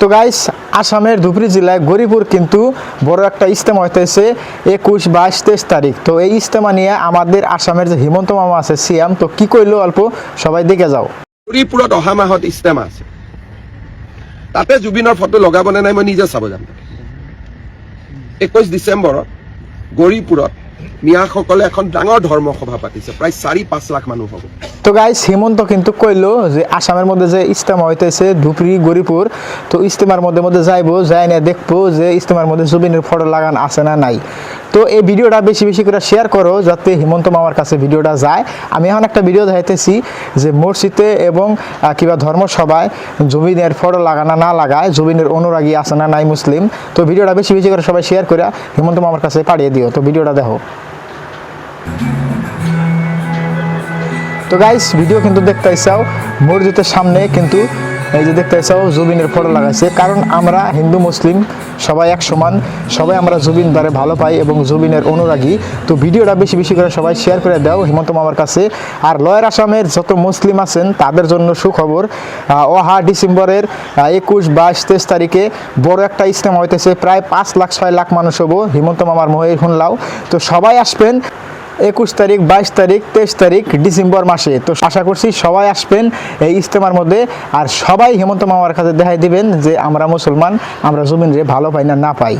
তো গাইস আসামের ধুবড়ী জেলায় গরিপুর কিন্তু বড় একটা ইস্তেমা হইতেছে একুশ বাইশ তেইশ তারিখ। তো এই ইস্তেমা নিয়ে আমাদের আসামের যে হিমন্ত মামা আছে, সিয়াম, তো কি কইলো অল্প? সবাই দেখে যাও। গৌৰীপুৰত অহা মাহত ইষ্টেমা আছে। তাতে জুবিনৰ ফটো লগাব নে নাই মই নিজে চাব যাম। একৈছ ডিচেম্বৰত গৌৰীপুৰত মিয়াসকলে এখন ডাঙৰ ধৰ্মসভা পাতিছে। প্ৰায় চাৰি, পাঁচ লাখ মানুহ হ'ব। তো গাইস হিমন্ত কিন্তু কইলো যে আসামের মধ্যে যে ইস্তেমা হইতেছে ধুপরি গরিপুর, তো ইস্তেমার মধ্যে মধ্যে যাইবো, যাই না দেখব যে ইস্তেমার মধ্যে জুবিনের ফটো লাগান আছে না নাই। তো এই ভিডিওটা বেশি বেশি করে শেয়ার করো যাতে হিমন্ত মামার কাছে ভিডিওটা যায়। আমি এখন একটা ভিডিও দেখাইতেছি যে মসজিদে এবং কিবা কিংবা ধর্মসভায় জুবিনের ফটো লাগানা না লাগায় জুবিনের অনুরাগী আছে না নাই মুসলিম। তো ভিডিওটা বেশি বেশি করে সবাই শেয়ার করে হিমন্ত মামার কাছে পাঠিয়ে দিও। তো ভিডিওটা দেখো। তো গাইস ভিডিও কিন্তু দেখতে চাও, মসজিদের সামনে কিন্তু এই যে দেখতে চাও, জুবিনের ফটো লাগাইছে। কারণ আমরা হিন্দু, মুসলিম সবাই এক সমান, সবাই আমরা জুবিন দ্বারে ভালো পাই এবং জুবিনের অনুরাগী। তো ভিডিওটা বেশি বেশি করে সবাই শেয়ার করে দাও, হিমন্ত মামার কাছে। আর লয়ার আসামের যত মুসলিম আছেন, তাদের জন্য সুখবর অহা ডিসেম্বরের একুশ বাইশ তেইশ তারিখে বড় একটা ইস্তেমা হইতেছে। প্রায় পাঁচ লাখ, ছয় লাখ মানুষ হব। হিমন্ত মামার মহে শুনলাও। তো সবাই আসবেন একুশ তারিখ, বাইশ তারিখ, তেইশ তারিখ ডিসেম্বর মাসে। তো আশা করছি সবাই আসবেন এই ইজতেমার মধ্যে আর সবাই হেমন্ত মামার কাছে দেখাই দিবেন যে আমরা মুসলমান, আমরা জমিন রে ভালো পাই না না পাই।